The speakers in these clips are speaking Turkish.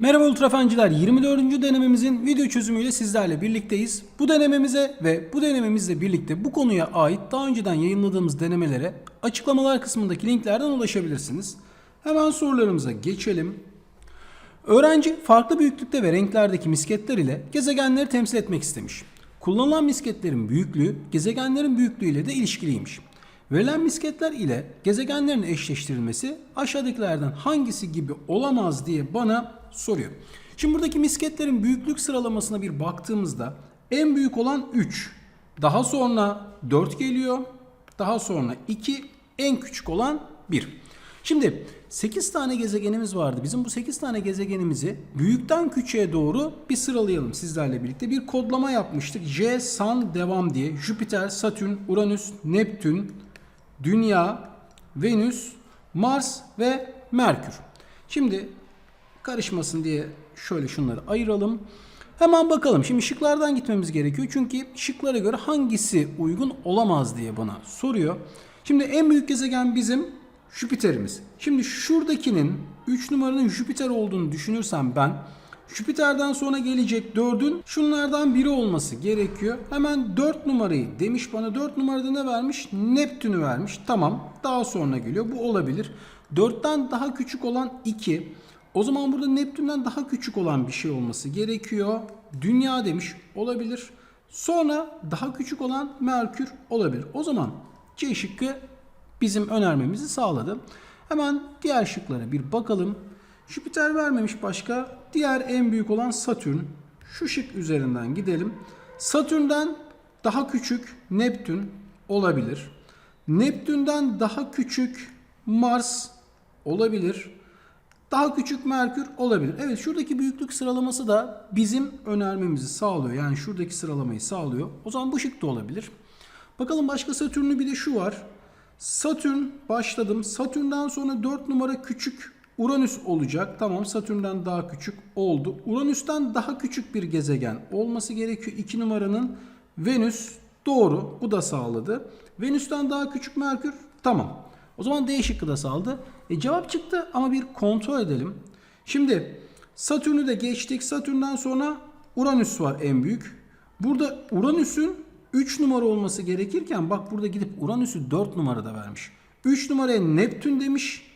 Merhaba ultrafenciler 24. denememizin video çözümüyle sizlerle birlikteyiz. Bu denememize ve bu denememizle birlikte bu konuya ait daha önceden yayınladığımız denemelere açıklamalar kısmındaki linklerden ulaşabilirsiniz. Hemen sorularımıza geçelim. Öğrenci farklı büyüklükte ve renklerdeki misketler ile gezegenleri temsil etmek istemiş. Kullanılan misketlerin büyüklüğü gezegenlerin büyüklüğüyle de ilişkiliymiş. Verilen misketler ile gezegenlerin eşleştirilmesi aşağıdakilerden hangisi gibi olamaz diye bana soruyor. Şimdi buradaki misketlerin büyüklük sıralamasına bir baktığımızda en büyük olan 3. Daha sonra 4 geliyor. Daha sonra 2. En küçük olan 1. Şimdi 8 tane gezegenimiz vardı. Bizim bu 8 tane gezegenimizi büyükten küçüğe doğru bir sıralayalım sizlerle birlikte. Bir kodlama yapmıştık. J, Sun, devam diye. Jüpiter, Satürn, Uranüs, Neptün, Dünya, Venüs, Mars ve Merkür. Şimdi karışmasın diye şöyle şunları ayıralım. Hemen bakalım. Şimdi şıklardan gitmemiz gerekiyor. Çünkü şıklara göre hangisi uygun olamaz diye bana soruyor. Şimdi en büyük gezegen bizim Jüpiter'imiz. Şimdi şuradakinin 3 numaranın Jüpiter olduğunu düşünürsem ben Jüpiter'den sonra gelecek 4'ün şunlardan biri olması gerekiyor. Hemen 4 numarayı demiş bana 4 numarada ne vermiş? Neptün'ü vermiş. Tamam daha sonra geliyor. Bu olabilir. 4'ten daha küçük olan 2. O zaman burada Neptün'den daha küçük olan bir şey olması gerekiyor. Dünya demiş olabilir. Sonra daha küçük olan Merkür olabilir. O zaman C şıkkı bizim önermemizi sağladı. Hemen diğer şıklara bir bakalım. Jüpiter vermemiş başka. Diğer en büyük olan Satürn. Şu şık üzerinden gidelim. Satürn'den daha küçük Neptün olabilir. Neptün'den daha küçük Mars olabilir. Daha küçük Merkür olabilir. Evet şuradaki büyüklük sıralaması da bizim önermemizi sağlıyor. Yani şuradaki sıralamayı sağlıyor. O zaman bu şık da olabilir. Bakalım başka Satürn'lü bir de şu var. Satürn başladım. Satürn'den sonra 4 numara küçük Uranüs olacak. Tamam Satürn'den daha küçük oldu. Uranüs'ten daha küçük bir gezegen olması gerekiyor. 2 numaranın Venüs doğru. Bu da sağladı. Venüs'ten daha küçük Merkür tamam. O zaman D şıkkı sağladı. E, cevap çıktı ama bir kontrol edelim. Şimdi Satürn'ü de geçtik. Satürn'den sonra Uranüs var en büyük. Burada Uranüs'ün 3 numara olması gerekirken bak burada gidip Uranüs'ü 4 numarada vermiş. 3 numaraya Neptün demiş.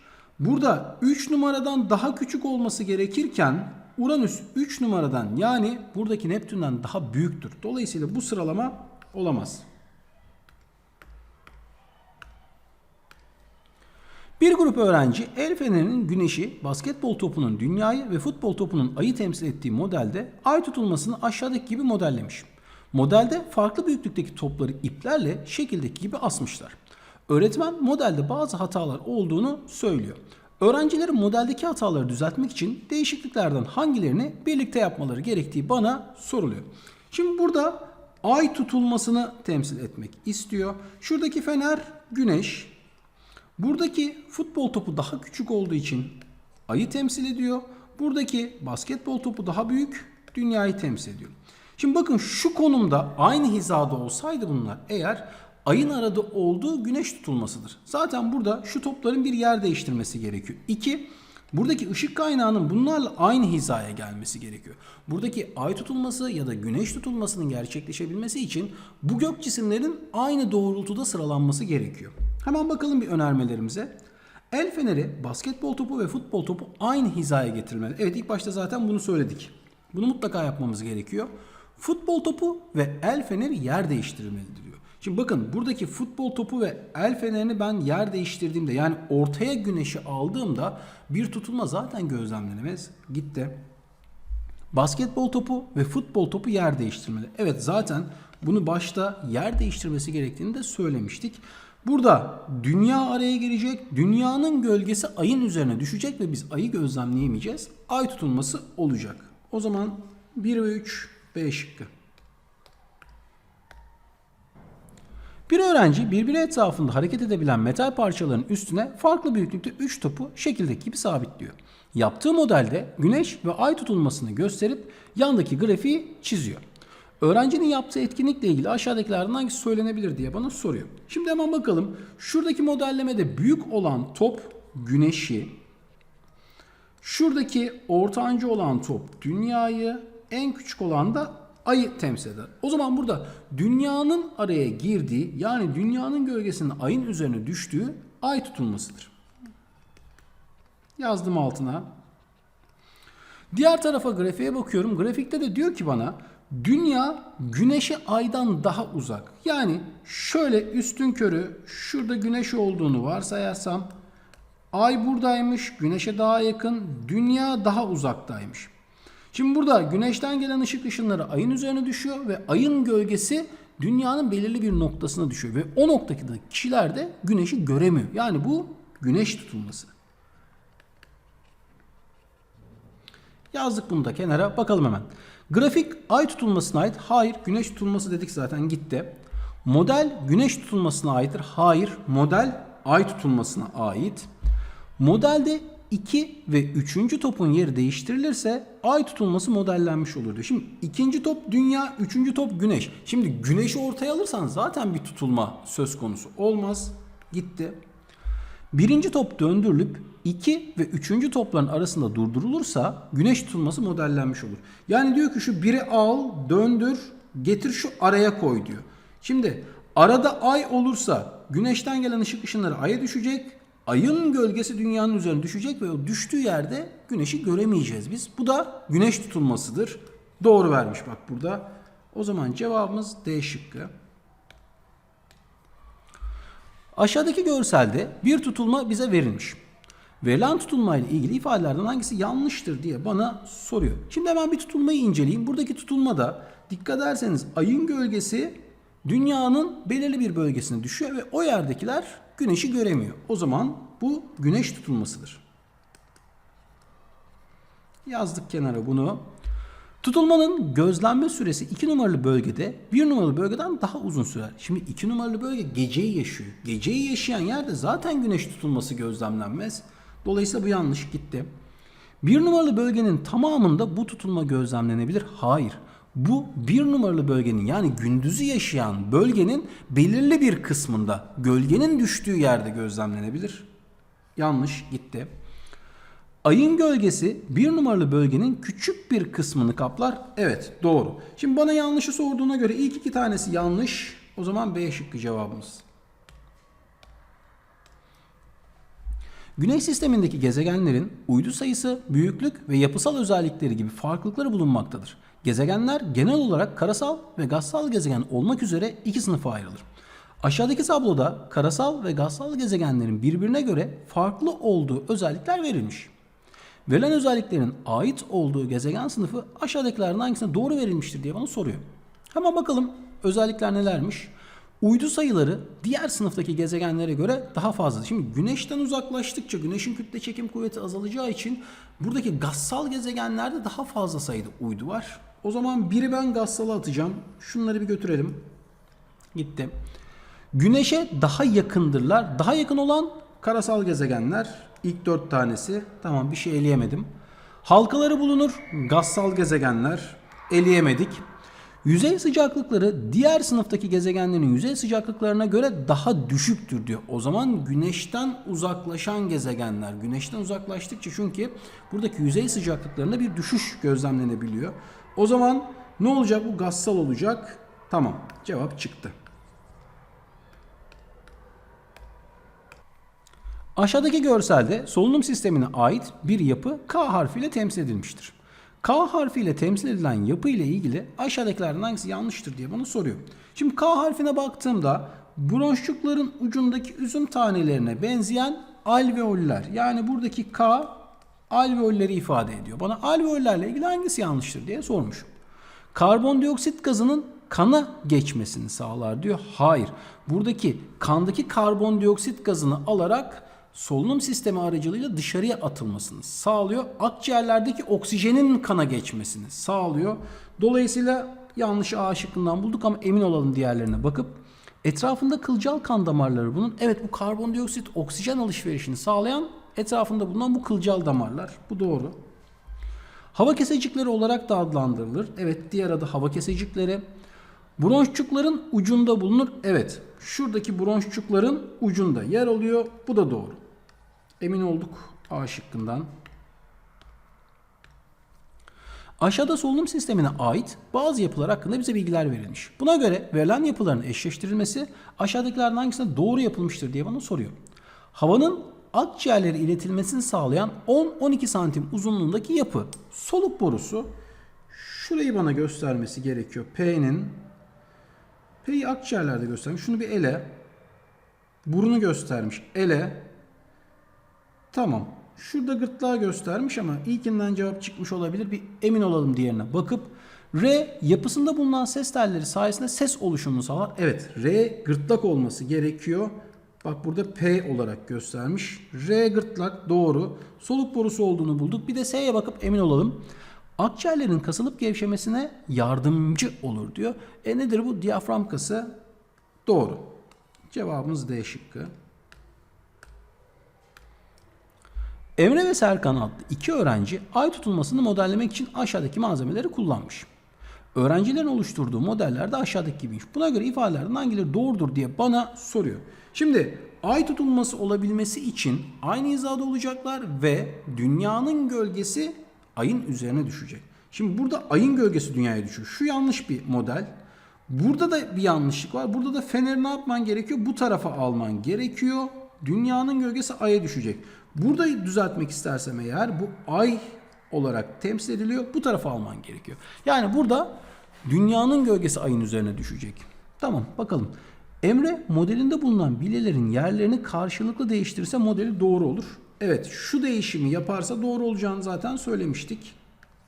Burada 3 numaradan daha küçük olması gerekirken Uranüs 3 numaradan yani buradaki Neptün'den daha büyüktür. Dolayısıyla bu sıralama olamaz. Bir grup öğrenci el fenerinin güneşi, basketbol topunun dünyayı ve futbol topunun ayı temsil ettiği modelde ay tutulmasını aşağıdaki gibi modellemiş. Modelde farklı büyüklükteki topları iplerle şekildeki gibi asmışlar. Öğretmen modelde bazı hatalar olduğunu söylüyor. Öğrencilerin modeldeki hataları düzeltmek için değişikliklerden hangilerini birlikte yapmaları gerektiği bana soruluyor. Şimdi burada ay tutulmasını temsil etmek istiyor. Şuradaki fener güneş. Buradaki futbol topu daha küçük olduğu için ayı temsil ediyor. Buradaki basketbol topu daha büyük dünyayı temsil ediyor. Şimdi bakın şu konumda aynı hizada olsaydı bunlar eğer ayın arada olduğu güneş tutulmasıdır. Zaten burada şu topların bir yer değiştirmesi gerekiyor. İki, buradaki ışık kaynağının bunlarla aynı hizaya gelmesi gerekiyor. Buradaki ay tutulması ya da güneş tutulmasının gerçekleşebilmesi için bu gök cisimlerin aynı doğrultuda sıralanması gerekiyor. Hemen bakalım bir önermelerimize. El feneri, basketbol topu ve futbol topu aynı hizaya getirmeli. Evet ilk başta zaten bunu söyledik. Bunu mutlaka yapmamız gerekiyor. Futbol topu ve el feneri yer değiştirilmelidir. Şimdi bakın buradaki futbol topu ve el fenerini ben yer değiştirdiğimde yani ortaya güneşi aldığımda bir tutulma zaten gözlemlenemez. Gitti. Basketbol topu ve futbol topu yer değiştirmeli. Evet zaten bunu başta yer değiştirmesi gerektiğini de söylemiştik. Burada dünya araya girecek. Dünyanın gölgesi ayın üzerine düşecek ve biz ayı gözlemleyemeyeceğiz. Ay tutulması olacak. O zaman 1 ve 3 B şıkkı. Bir öğrenci birbiri etrafında hareket edebilen metal parçaların üstüne farklı büyüklükte 3 topu şekildeki gibi sabitliyor. Yaptığı modelde güneş ve ay tutulmasını gösterip yandaki grafiği çiziyor. Öğrencinin yaptığı etkinlikle ilgili aşağıdakilerden hangisi söylenebilir diye bana soruyor. Şimdi hemen bakalım. Şuradaki modellemede büyük olan top güneşi, Şuradaki ortancı olan top dünyayı, en küçük olan da ayı temsil eder. O zaman burada dünyanın araya girdiği yani dünyanın gölgesinin ayın üzerine düştüğü ay tutulmasıdır. Yazdım altına. Diğer tarafa grafiğe bakıyorum. Grafikte de diyor ki bana dünya güneşe aydan daha uzak. Yani şöyle üstün körü şurada güneş olduğunu varsayarsam ay buradaymış, güneşe daha yakın, dünya daha uzaktaymış. Şimdi burada güneşten gelen ışık ışınları ayın üzerine düşüyor ve ayın gölgesi dünyanın belirli bir noktasına düşüyor ve o noktadaki kişiler de güneşi göremiyor. Yani bu güneş tutulması. Yazdık bunu da kenara. Bakalım hemen. Grafik ay tutulmasına ait. Hayır. Güneş tutulması dedik zaten gitti. Model güneş tutulmasına aittir. Hayır. Model ay tutulmasına ait. Modelde 2 ve 3. topun yeri değiştirilirse ay tutulması modellenmiş olur diyor. Şimdi ikinci top dünya, üçüncü top güneş. Şimdi güneşi ortaya alırsan zaten bir tutulma söz konusu olmaz. Gitti. Birinci top döndürülüp 2 ve 3. topların arasında durdurulursa güneş tutulması modellenmiş olur. Yani diyor ki şu biri al, döndür, getir şu araya koy diyor. Şimdi arada ay olursa güneşten gelen ışık ışınları aya düşecek. Ayın gölgesi dünyanın üzerine düşecek ve o düştüğü yerde güneşi göremeyeceğiz biz. Bu da güneş tutulmasıdır. Doğru vermiş bak burada. O zaman cevabımız D şıkkı. Aşağıdaki görselde bir tutulma bize verilmiş. Verilen tutulma ile ilgili ifadelerden hangisi yanlıştır diye bana soruyor. Şimdi hemen bir tutulmayı inceleyeyim. Buradaki tutulmada dikkat ederseniz ayın gölgesi dünyanın belirli bir bölgesine düşüyor ve o yerdekiler güneşi göremiyor. O zaman bu güneş tutulmasıdır. Yazdık kenara bunu. Tutulmanın gözlenme süresi 2 numaralı bölgede 1 numaralı bölgeden daha uzun sürer. Şimdi 2 numaralı bölge geceyi yaşıyor. Geceyi yaşayan yerde zaten güneş tutulması gözlemlenmez. Dolayısıyla bu yanlış gitti. 1 numaralı bölgenin tamamında bu tutulma gözlemlenebilir. Hayır. Bu 1 numaralı bölgenin yani gündüzü yaşayan bölgenin belirli bir kısmında gölgenin düştüğü yerde gözlemlenebilir. Yanlış gitti. Ayın gölgesi bir numaralı bölgenin küçük bir kısmını kaplar. Evet doğru. Şimdi bana yanlışı sorduğuna göre ilk iki tanesi yanlış. O zaman B şıkkı cevabımız. Güneş sistemindeki gezegenlerin uydu sayısı, büyüklük ve yapısal özellikleri gibi farklılıkları bulunmaktadır. Gezegenler genel olarak karasal ve gazsal gezegen olmak üzere iki sınıfa ayrılır. Aşağıdaki tabloda karasal ve gazsal gezegenlerin birbirine göre farklı olduğu özellikler verilmiş. Verilen özelliklerin ait olduğu gezegen sınıfı aşağıdakilerden hangisine doğru verilmiştir diye bana soruyor. Hemen bakalım özellikler nelermiş? Uydu sayıları diğer sınıftaki gezegenlere göre daha fazla. Şimdi güneşten uzaklaştıkça güneşin kütle çekim kuvveti azalacağı için buradaki gazsal gezegenlerde daha fazla sayıda uydu var. O zaman biri ben gazsala atacağım. Şunları bir götürelim. Gitti. Güneşe daha yakındırlar. Daha yakın olan karasal gezegenler. İlk dört tanesi. Tamam bir şey eleyemedim. Halkaları bulunur. Gazsal gezegenler. Eleyemedik. Yüzey sıcaklıkları diğer sınıftaki gezegenlerin yüzey sıcaklıklarına göre daha düşüktür diyor. O zaman güneşten uzaklaşan gezegenler. Güneşten uzaklaştıkça çünkü buradaki yüzey sıcaklıklarında bir düşüş gözlemlenebiliyor. O zaman ne olacak? Bu gazsal olacak. Tamam. Cevap çıktı. Aşağıdaki görselde solunum sistemine ait bir yapı K harfiyle temsil edilmiştir. K harfiyle temsil edilen yapı ile ilgili aşağıdakilerden hangisi yanlıştır diye bana soruyor. Şimdi K harfine baktığımda bronşçukların ucundaki üzüm tanelerine benzeyen alveoller yani buradaki K alveolleri ifade ediyor. Bana alveollerle ilgili hangisi yanlıştır diye sormuş. Karbondioksit gazının kana geçmesini sağlar diyor. Hayır. Buradaki kandaki karbondioksit gazını alarak solunum sistemi aracılığıyla dışarıya atılmasını sağlıyor. Akciğerlerdeki oksijenin kana geçmesini sağlıyor. Dolayısıyla yanlış A şıkkından bulduk ama emin olalım diğerlerine bakıp etrafında kılcal kan damarları bunun. Evet bu karbondioksit oksijen alışverişini sağlayan etrafında bulunan bu kılcal damarlar. Bu doğru. Hava kesecikleri olarak da adlandırılır. Evet diğer adı hava kesecikleri. Bronşçukların ucunda bulunur. Evet şuradaki bronşçukların ucunda yer alıyor. Bu da doğru. Emin olduk A şıkkından. Aşağıda solunum sistemine ait bazı yapılar hakkında bize bilgiler verilmiş. Buna göre verilen yapıların eşleştirilmesi aşağıdakilerden hangisine doğru yapılmıştır diye bana soruyor. Havanın akciğerlere iletilmesini sağlayan 10-12 santim uzunluğundaki yapı. Soluk borusu. Şurayı bana göstermesi gerekiyor. P'nin P'yi akciğerlerde göstermiş. Şunu bir ele. Burunu göstermiş. Ele. Tamam. Şurada gırtlağı göstermiş ama ilkinden cevap çıkmış olabilir. Bir emin olalım diğerine bakıp R yapısında bulunan ses telleri sayesinde ses oluşumunu sağlar. Evet R gırtlak olması gerekiyor. Bak burada P olarak göstermiş. R gırtlak doğru. Soluk borusu olduğunu bulduk. Bir de S'ye bakıp emin olalım. Akciğerlerin kasılıp gevşemesine yardımcı olur diyor. E nedir bu? Diyafram kası. Doğru. Cevabımız D şıkkı. Emre ve Serkan adlı iki öğrenci ay tutulmasını modellemek için aşağıdaki malzemeleri kullanmış. Öğrencilerin oluşturduğu modeller de aşağıdaki gibiymiş. Buna göre ifadelerden hangileri doğrudur diye bana soruyor. Şimdi ay tutulması olabilmesi için aynı hizada olacaklar ve dünyanın gölgesi ayın üzerine düşecek. Şimdi burada ayın gölgesi dünyaya düşüyor. Şu yanlış bir model. Burada da bir yanlışlık var. Burada da feneri ne yapman gerekiyor? Bu tarafa alman gerekiyor. Dünyanın gölgesi aya düşecek. Burada düzeltmek istersem eğer bu ay olarak temsil ediliyor. Bu tarafa alman gerekiyor. Yani burada dünyanın gölgesi ayın üzerine düşecek. Tamam bakalım. Emre modelinde bulunan bilyelerin yerlerini karşılıklı değiştirirse modeli doğru olur. Evet şu değişimi yaparsa doğru olacağını zaten söylemiştik.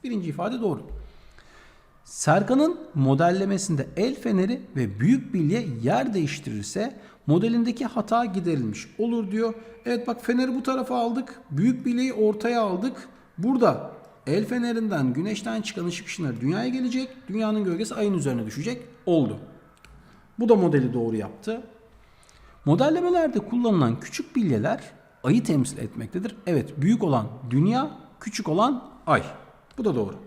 Birinci ifade doğru. Serkan'ın modellemesinde el feneri ve büyük bilye yer değiştirirse modelindeki hata giderilmiş olur diyor. Evet bak feneri bu tarafa aldık. Büyük bilyeyi ortaya aldık. Burada el fenerinden güneşten çıkan ışık ışınları dünyaya gelecek. Dünyanın gölgesi ayın üzerine düşecek. Oldu. Bu da modeli doğru yaptı. Modellemelerde kullanılan küçük bilyeler ayı temsil etmektedir. Evet büyük olan dünya, küçük olan ay. Bu da doğru.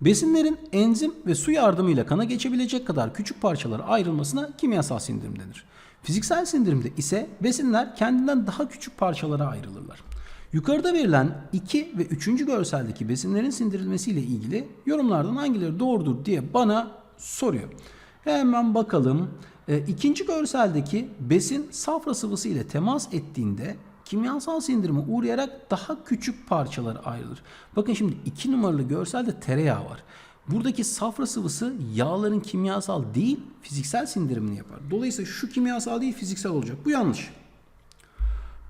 Besinlerin enzim ve su yardımıyla kana geçebilecek kadar küçük parçalara ayrılmasına kimyasal sindirim denir. Fiziksel sindirimde ise besinler kendinden daha küçük parçalara ayrılırlar. Yukarıda verilen 2 ve 3. görseldeki besinlerin sindirilmesiyle ilgili yorumlardan hangileri doğrudur diye bana soruyor. Hemen bakalım. E, ikinci görseldeki besin safra sıvısı ile temas ettiğinde kimyasal sindirime uğrayarak daha küçük parçalara ayrılır. Bakın şimdi 2 numaralı görselde tereyağı var. Buradaki safra sıvısı yağların kimyasal değil fiziksel sindirimini yapar. Dolayısıyla şu kimyasal değil fiziksel olacak. Bu yanlış.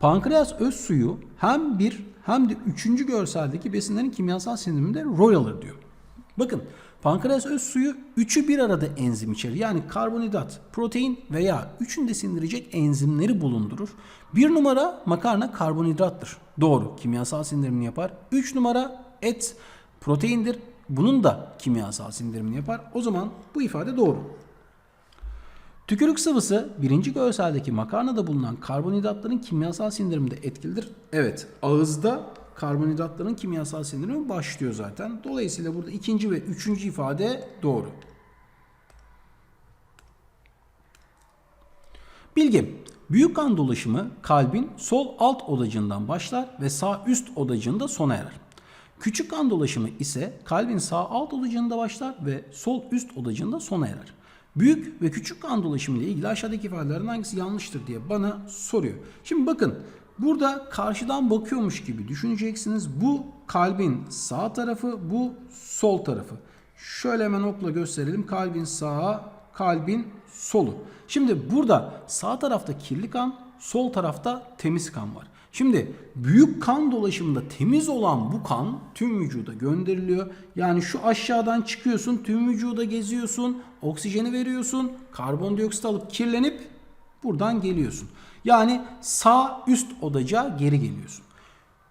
Pankreas öz suyu hem bir hem de üçüncü görseldeki besinlerin kimyasal sindiriminde rol alır diyor. Bakın pankreas öz suyu üçü bir arada enzim içerir. Yani karbonhidrat, protein veya üçünü de sindirecek enzimleri bulundurur. Bir numara makarna karbonhidrattır. Doğru kimyasal sindirimini yapar. Üç numara et proteindir. Bunun da kimyasal sindirimini yapar. O zaman bu ifade doğru. Tükürük sıvısı birinci görseldeki makarnada bulunan karbonhidratların kimyasal sindiriminde etkilidir. Evet ağızda karbonhidratların kimyasal sindirimi başlıyor zaten. Dolayısıyla burada ikinci ve üçüncü ifade doğru. Bilgi. Büyük kan dolaşımı kalbin sol alt odacığından başlar ve sağ üst odacığında sona erer. Küçük kan dolaşımı ise kalbin sağ alt odacığında başlar ve sol üst odacığında sona erer. Büyük ve küçük kan dolaşımı ile ilgili aşağıdaki ifadelerin hangisi yanlıştır diye bana soruyor. Şimdi bakın burada karşıdan bakıyormuş gibi düşüneceksiniz. Bu kalbin sağ tarafı, bu sol tarafı. Şöyle hemen okla gösterelim. Kalbin sağı, kalbin solu. Şimdi burada sağ tarafta kirli kan, sol tarafta temiz kan var. Şimdi büyük kan dolaşımında temiz olan bu kan tüm vücuda gönderiliyor. Yani şu aşağıdan çıkıyorsun, tüm vücuda geziyorsun, oksijeni veriyorsun, karbondioksit alıp kirlenip buradan geliyorsun. Yani sağ üst odaca geri geliyorsun.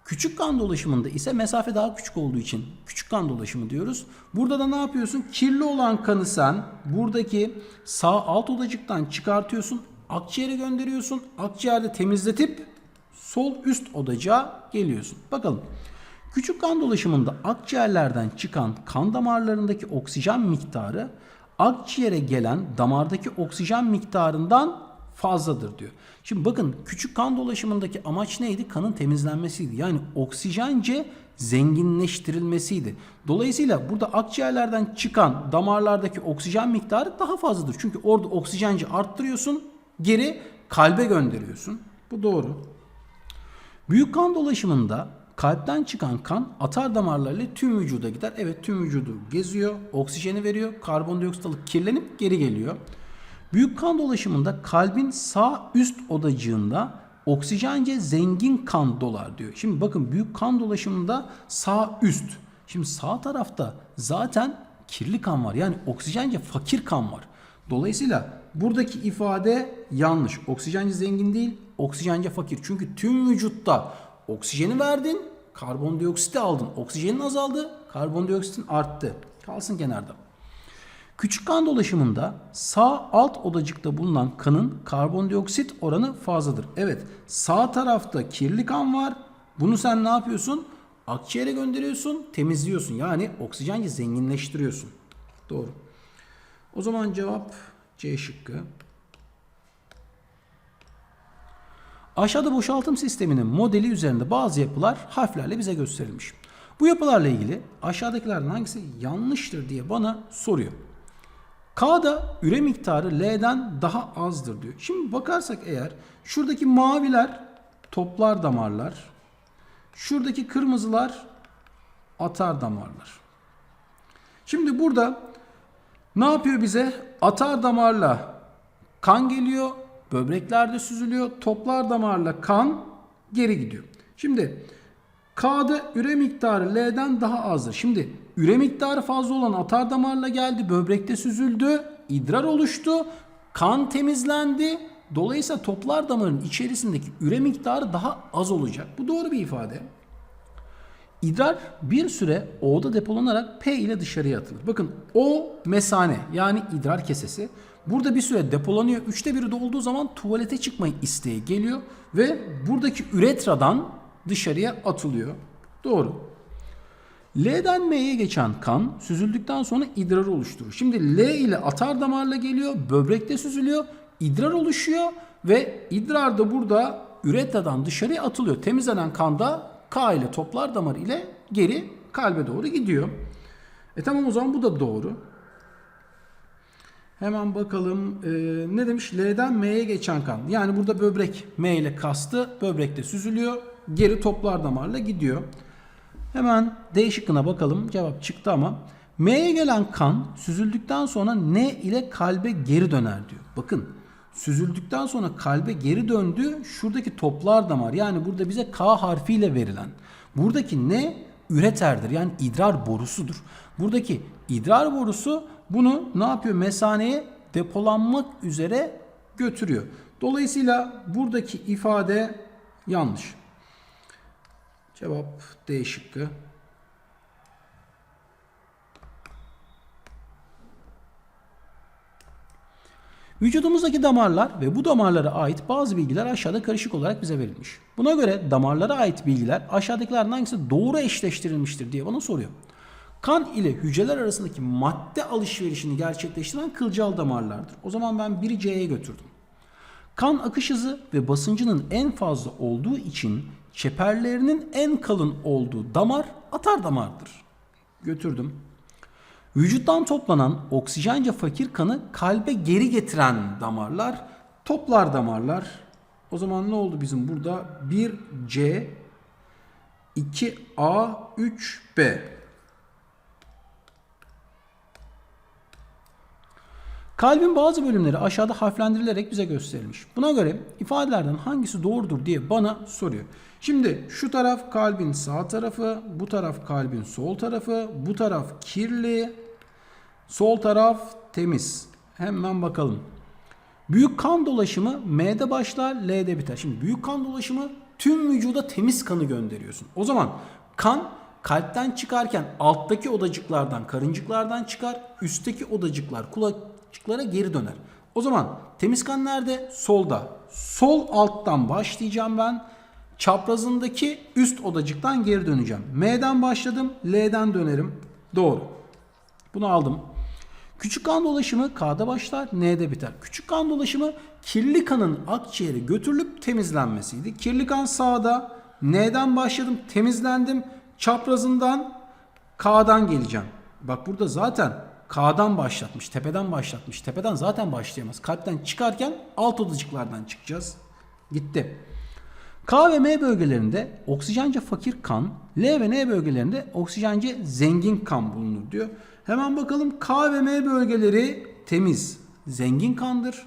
Küçük kan dolaşımında ise mesafe daha küçük olduğu için küçük kan dolaşımı diyoruz. Burada da ne yapıyorsun? Kirli olan kanı sen buradaki sağ alt odacıktan çıkartıyorsun, akciğere gönderiyorsun. Akciğerde temizletip sol üst odaca geliyorsun. Bakalım. Küçük kan dolaşımında akciğerlerden çıkan kan damarlarındaki oksijen miktarı akciğere gelen damardaki oksijen miktarından fazladır diyor. Şimdi bakın küçük kan dolaşımındaki amaç neydi? Kanın temizlenmesiydi. Yani oksijence zenginleştirilmesiydi. Dolayısıyla burada akciğerlerden çıkan damarlardaki oksijen miktarı daha fazladır. Çünkü orada oksijenci arttırıyorsun, geri kalbe gönderiyorsun. Bu doğru. Büyük kan dolaşımında kalpten çıkan kan atar damarlarıyla tüm vücuda gider. Evet tüm vücudu geziyor, oksijeni veriyor, karbondioksit alıp kirlenip geri geliyor. Büyük kan dolaşımında kalbin sağ üst odacığında oksijence zengin kan dolar diyor. Şimdi bakın büyük kan dolaşımında sağ üst. Şimdi sağ tarafta zaten kirli kan var. Yani oksijence fakir kan var. Dolayısıyla buradaki ifade yanlış. Oksijence zengin değil, oksijence fakir. Çünkü tüm vücutta oksijeni verdin, karbondioksiti aldın. Oksijenin azaldı, karbondioksitin arttı. Kalsın kenarda. Küçük kan dolaşımında sağ alt odacıkta bulunan kanın karbondioksit oranı fazladır. Evet sağ tarafta kirli kan var. Bunu sen ne yapıyorsun? Akciğere gönderiyorsun, temizliyorsun. Yani oksijenci zenginleştiriyorsun. Doğru. O zaman cevap C şıkkı. Aşağıda boşaltım sisteminin modeli üzerinde bazı yapılar harflerle bize gösterilmiş. Bu yapılarla ilgili aşağıdakilerden hangisi yanlıştır diye bana soruyor. K'da üre miktarı L'den daha azdır diyor. Şimdi bakarsak eğer şuradaki maviler toplar damarlar. Şuradaki kırmızılar atar damarlar. Şimdi burada ne yapıyor bize? Atar damarla kan geliyor, böbreklerde süzülüyor. Toplar damarla kan geri gidiyor. Şimdi K'da üre miktarı L'den daha azdır. Şimdi üre miktarı fazla olan atar damarla geldi. Böbrekte süzüldü. idrar oluştu. Kan temizlendi. Dolayısıyla toplar damarın içerisindeki üre miktarı daha az olacak. Bu doğru bir ifade. İdrar bir süre O'da depolanarak P ile dışarıya atılır. Bakın O mesane yani idrar kesesi. Burada bir süre depolanıyor. Üçte biri dolduğu zaman tuvalete çıkmayı isteği geliyor. Ve buradaki üretradan dışarıya atılıyor. Doğru. L'den M'ye geçen kan süzüldükten sonra idrar oluşturur. Şimdi L ile atar damarla geliyor, böbrekte süzülüyor, idrar oluşuyor ve idrar da burada üretradan dışarıya atılıyor. Temizlenen kan da K ile toplar damarı ile geri kalbe doğru gidiyor. E tamam o zaman bu da doğru. Hemen bakalım ee, ne demiş? L'den M'ye geçen kan. Yani burada böbrek M ile kastı böbrekte süzülüyor. Geri toplar damarla gidiyor. Hemen D şıkkına bakalım. Cevap çıktı ama. M'ye gelen kan süzüldükten sonra N ile kalbe geri döner diyor. Bakın süzüldükten sonra kalbe geri döndü. Şuradaki toplar damar yani burada bize K harfiyle verilen. Buradaki N üreterdir yani idrar borusudur. Buradaki idrar borusu bunu ne yapıyor? Mesaneye depolanmak üzere götürüyor. Dolayısıyla buradaki ifade yanlış. Cevap D şıkkı. Vücudumuzdaki damarlar ve bu damarlara ait bazı bilgiler aşağıda karışık olarak bize verilmiş. Buna göre damarlara ait bilgiler aşağıdakilerden hangisi doğru eşleştirilmiştir diye bana soruyor. Kan ile hücreler arasındaki madde alışverişini gerçekleştiren kılcal damarlardır. O zaman ben biri C'ye götürdüm. Kan akış hızı ve basıncının en fazla olduğu için çeperlerinin en kalın olduğu damar atar damardır. Götürdüm. Vücuttan toplanan oksijence fakir kanı kalbe geri getiren damarlar toplar damarlar. O zaman ne oldu bizim burada? 1C, 2A, 3B. Kalbin bazı bölümleri aşağıda harflendirilerek bize gösterilmiş. Buna göre ifadelerden hangisi doğrudur diye bana soruyor. Şimdi şu taraf kalbin sağ tarafı, bu taraf kalbin sol tarafı, bu taraf kirli, sol taraf temiz. Hemen bakalım. Büyük kan dolaşımı M'de başlar, L'de biter. Şimdi büyük kan dolaşımı tüm vücuda temiz kanı gönderiyorsun. O zaman kan kalpten çıkarken alttaki odacıklardan, karıncıklardan çıkar, üstteki odacıklar, kulakçıklara geri döner. O zaman temiz kan nerede? Solda. Sol alttan başlayacağım ben. Çaprazındaki üst odacıktan geri döneceğim. M'den başladım, L'den dönerim. Doğru. Bunu aldım. Küçük kan dolaşımı K'da başlar, N'de biter. Küçük kan dolaşımı kirli kanın akciğere götürülüp temizlenmesiydi. Kirli kan sağda. N'den başladım, temizlendim. Çaprazından K'dan geleceğim. Bak burada zaten K'dan başlatmış, tepeden başlatmış. Tepeden zaten başlayamaz. Kalpten çıkarken alt odacıklardan çıkacağız. Gitti. K ve M bölgelerinde oksijence fakir kan, L ve N bölgelerinde oksijence zengin kan bulunur diyor. Hemen bakalım K ve M bölgeleri temiz, zengin kandır.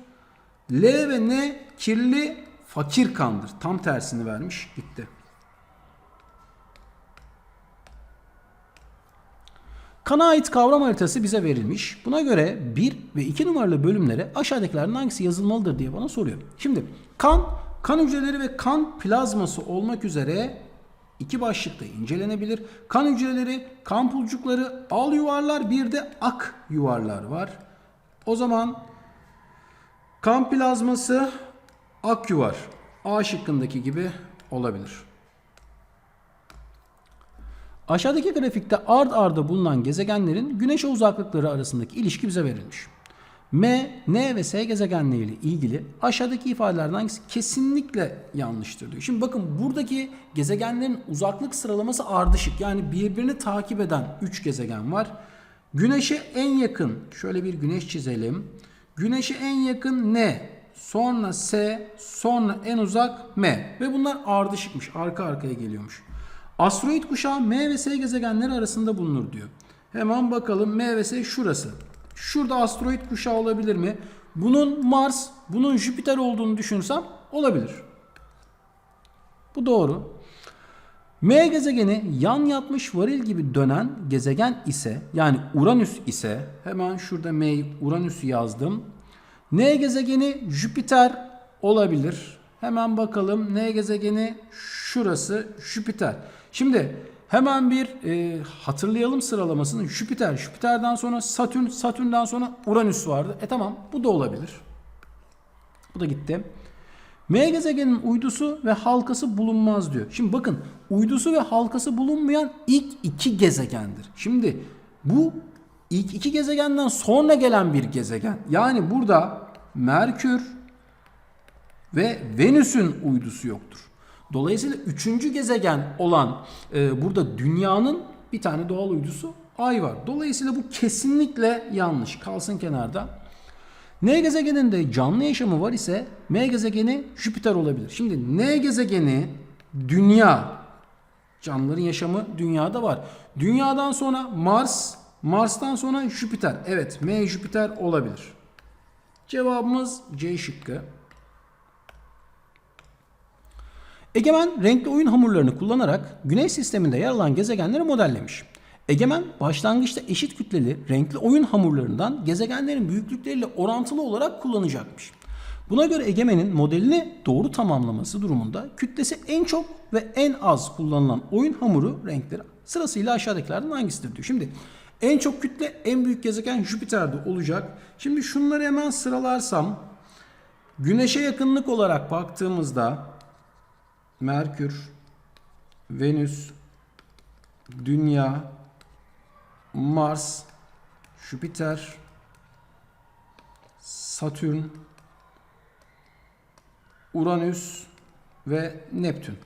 L ve N kirli, fakir kandır. Tam tersini vermiş, gitti. Kana ait kavram haritası bize verilmiş. Buna göre 1 ve 2 numaralı bölümlere aşağıdakilerden hangisi yazılmalıdır diye bana soruyor. Şimdi kan, kan hücreleri ve kan plazması olmak üzere iki başlıkta incelenebilir. Kan hücreleri, kan pulcukları, al yuvarlar bir de ak yuvarlar var. O zaman kan plazması ak yuvar. A şıkkındaki gibi olabilir. Aşağıdaki grafikte ard arda bulunan gezegenlerin güneşe uzaklıkları arasındaki ilişki bize verilmiş. M, N ve S gezegenleriyle ilgili aşağıdaki ifadelerden hangisi kesinlikle yanlıştır diyor. Şimdi bakın buradaki gezegenlerin uzaklık sıralaması ardışık. Yani birbirini takip eden 3 gezegen var. Güneşe en yakın, şöyle bir güneş çizelim. Güneşe en yakın N, sonra S, sonra en uzak M. Ve bunlar ardışıkmış, arka arkaya geliyormuş. Asteroid kuşağı M ve S gezegenleri arasında bulunur diyor. Hemen bakalım M ve S şurası. Şurada asteroid kuşağı olabilir mi? Bunun Mars, bunun Jüpiter olduğunu düşünsem olabilir. Bu doğru. M gezegeni yan yatmış varil gibi dönen gezegen ise yani Uranüs ise hemen şurada M Uranüs'ü yazdım. N gezegeni Jüpiter olabilir. Hemen bakalım N gezegeni şurası Jüpiter. Şimdi hemen bir e, hatırlayalım sıralamasını. Jüpiter, Jüpiter'den sonra Satürn, Satürn'den sonra Uranüs vardı. E tamam bu da olabilir. Bu da gitti. M gezegenin uydusu ve halkası bulunmaz diyor. Şimdi bakın uydusu ve halkası bulunmayan ilk iki gezegendir. Şimdi bu ilk iki gezegenden sonra gelen bir gezegen. Yani burada Merkür ve Venüs'ün uydusu yoktur. Dolayısıyla üçüncü gezegen olan e, burada dünyanın bir tane doğal uydusu ay var. Dolayısıyla bu kesinlikle yanlış. Kalsın kenarda. N gezegeninde canlı yaşamı var ise M gezegeni Jüpiter olabilir. Şimdi N gezegeni dünya. Canlıların yaşamı dünyada var. Dünyadan sonra Mars, Mars'tan sonra Jüpiter. Evet M Jüpiter olabilir. Cevabımız C şıkkı. Egemen renkli oyun hamurlarını kullanarak Güneş sisteminde yer alan gezegenleri modellemiş. Egemen başlangıçta eşit kütleli renkli oyun hamurlarından gezegenlerin büyüklükleriyle orantılı olarak kullanacakmış. Buna göre Egemen'in modelini doğru tamamlaması durumunda kütlesi en çok ve en az kullanılan oyun hamuru renkleri sırasıyla aşağıdakilerden hangisidir diyor. Şimdi en çok kütle en büyük gezegen Jüpiter'de olacak. Şimdi şunları hemen sıralarsam Güneşe yakınlık olarak baktığımızda Merkür, Venüs, Dünya, Mars, Jüpiter, Satürn, Uranüs ve Neptün.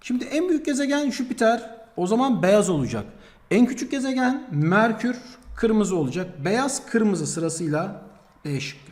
Şimdi en büyük gezegen Jüpiter o zaman beyaz olacak. En küçük gezegen Merkür kırmızı olacak. Beyaz kırmızı sırasıyla şıkkı.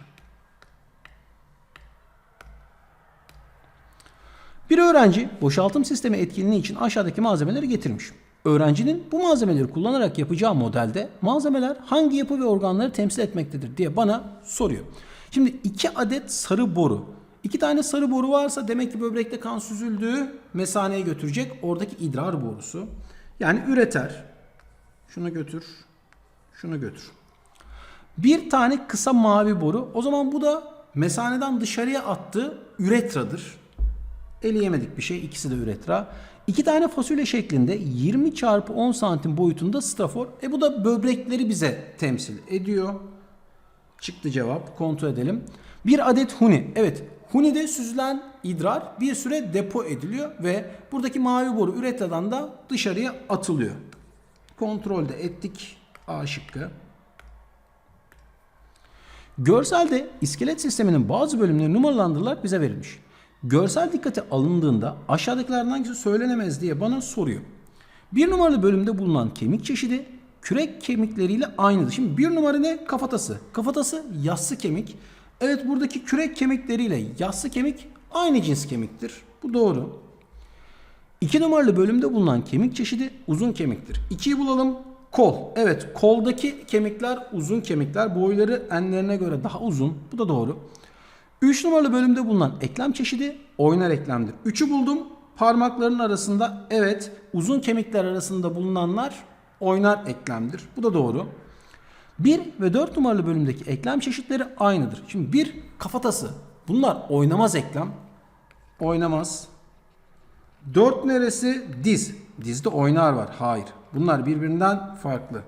Bir öğrenci boşaltım sistemi etkinliği için aşağıdaki malzemeleri getirmiş. Öğrencinin bu malzemeleri kullanarak yapacağı modelde malzemeler hangi yapı ve organları temsil etmektedir diye bana soruyor. Şimdi iki adet sarı boru. İki tane sarı boru varsa demek ki böbrekte kan süzüldüğü mesaneye götürecek. Oradaki idrar borusu. Yani üreter. Şunu götür. Şunu götür. Bir tane kısa mavi boru. O zaman bu da mesaneden dışarıya attığı üretradır. Eleyemedik bir şey. İkisi de üretra. İki tane fasulye şeklinde 20 çarpı 10 santim boyutunda strafor. E bu da böbrekleri bize temsil ediyor. Çıktı cevap. Kontrol edelim. Bir adet huni. Evet. Hunide süzülen idrar bir süre depo ediliyor ve buradaki mavi boru üretradan da dışarıya atılıyor. Kontrolde ettik. A şıkkı. Görselde iskelet sisteminin bazı bölümleri numaralandırılarak bize verilmiş. Görsel dikkate alındığında aşağıdakilerden hangisi söylenemez diye bana soruyor. Bir numaralı bölümde bulunan kemik çeşidi kürek kemikleriyle aynıdır. Şimdi bir numara ne? Kafatası. Kafatası yassı kemik. Evet buradaki kürek kemikleriyle yassı kemik aynı cins kemiktir. Bu doğru. İki numaralı bölümde bulunan kemik çeşidi uzun kemiktir. İkiyi bulalım. Kol. Evet koldaki kemikler uzun kemikler. Boyları enlerine göre daha uzun. Bu da doğru. 3 numaralı bölümde bulunan eklem çeşidi oynar eklemdir. 3'ü buldum. Parmakların arasında evet uzun kemikler arasında bulunanlar oynar eklemdir. Bu da doğru. 1 ve 4 numaralı bölümdeki eklem çeşitleri aynıdır. Şimdi bir kafatası. Bunlar oynamaz eklem. Oynamaz. 4 neresi? Diz. Dizde oynar var. Hayır. Bunlar birbirinden farklı.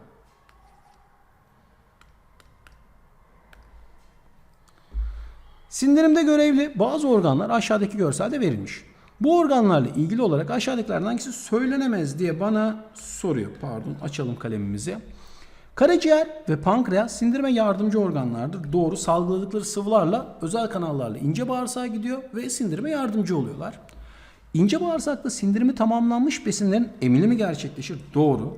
Sindirimde görevli bazı organlar aşağıdaki görselde verilmiş. Bu organlarla ilgili olarak aşağıdakilerden hangisi söylenemez diye bana soruyor. Pardon açalım kalemimizi. Karaciğer ve pankreas sindirime yardımcı organlardır. Doğru salgıladıkları sıvılarla özel kanallarla ince bağırsağa gidiyor ve sindirime yardımcı oluyorlar. İnce bağırsakta sindirimi tamamlanmış besinlerin emilimi gerçekleşir. Doğru.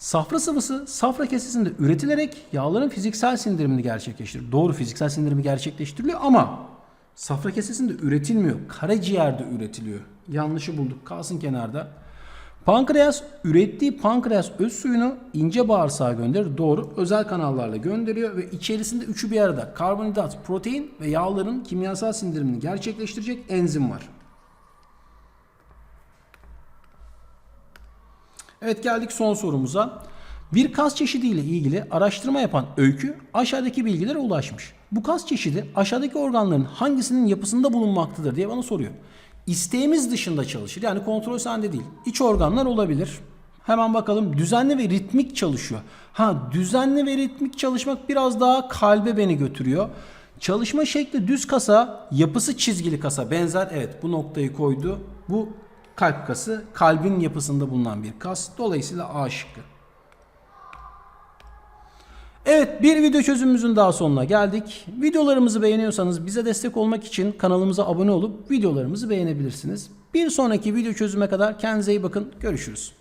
Safra sıvısı safra kesesinde üretilerek yağların fiziksel sindirimini gerçekleştirir. Doğru fiziksel sindirimi gerçekleştiriliyor ama safra kesesinde üretilmiyor. Karaciğerde üretiliyor. Yanlışı bulduk. Kalsın kenarda. Pankreas ürettiği pankreas öz suyunu ince bağırsağa gönderir. Doğru. Özel kanallarla gönderiyor ve içerisinde üçü bir arada karbonhidrat, protein ve yağların kimyasal sindirimini gerçekleştirecek enzim var. Evet geldik son sorumuza. Bir kas çeşidiyle ilgili araştırma yapan Öykü aşağıdaki bilgilere ulaşmış. Bu kas çeşidi aşağıdaki organların hangisinin yapısında bulunmaktadır diye bana soruyor. İsteğimiz dışında çalışır. Yani kontrol sende değil. İç organlar olabilir. Hemen bakalım düzenli ve ritmik çalışıyor. Ha düzenli ve ritmik çalışmak biraz daha kalbe beni götürüyor. Çalışma şekli düz kasa, yapısı çizgili kasa benzer. Evet bu noktayı koydu. Bu kalp kası kalbin yapısında bulunan bir kas. Dolayısıyla A şıkkı. Evet bir video çözümümüzün daha sonuna geldik. Videolarımızı beğeniyorsanız bize destek olmak için kanalımıza abone olup videolarımızı beğenebilirsiniz. Bir sonraki video çözüme kadar kendinize iyi bakın. Görüşürüz.